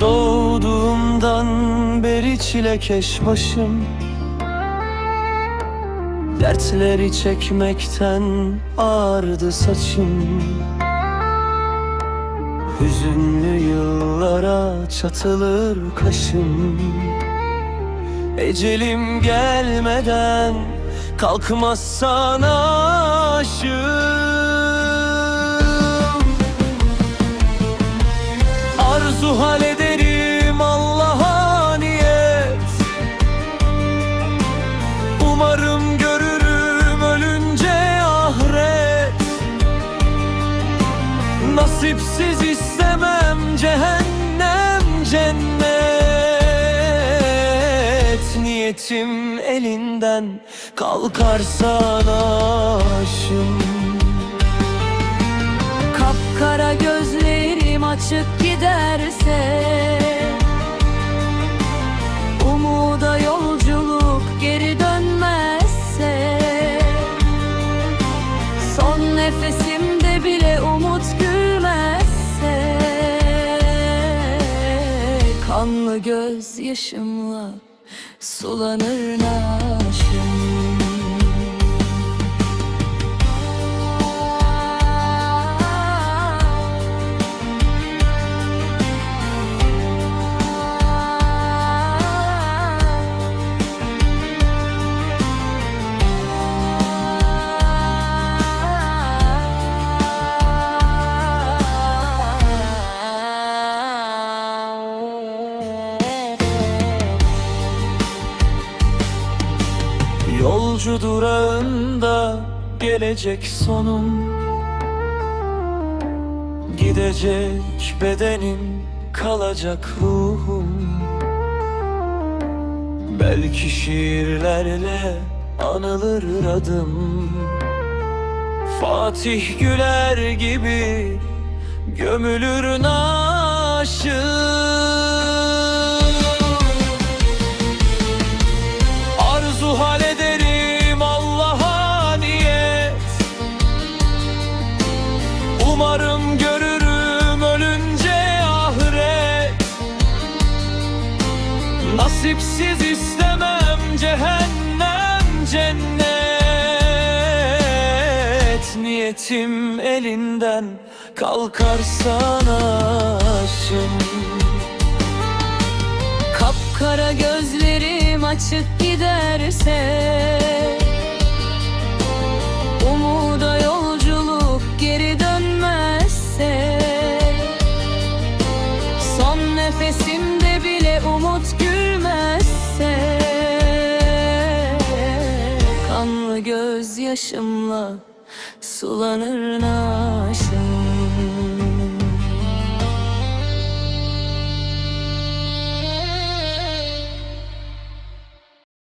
Başından beri çilekeş başım. Dertleri çekmekten ağardı saçım. Hüzünlü yıllara çatılır kaşım. Ecelim gelmeden kalkmazsan aşığım Nasipsiz istemem cehennem cennet. Niyetim elinden kalkarsan aşım Kanlı gözyaşımla sulanır naşım Yolcu durağında gelecek sonum. Gidecek bedenim kalacak ruhum. Belki şiirlerle anılır adım. Fatih Güler gibi gömülür naşım. Arzu hallederim Umarım görürüm ölünce ahiret Nasipsiz istemem cehennem cennet. Niyetim elinden kalkarsan aşım Kapkara gözlerim açık giderse nefesimde bile umut gülmezse Kanlı gözyaşımla sulanır naşım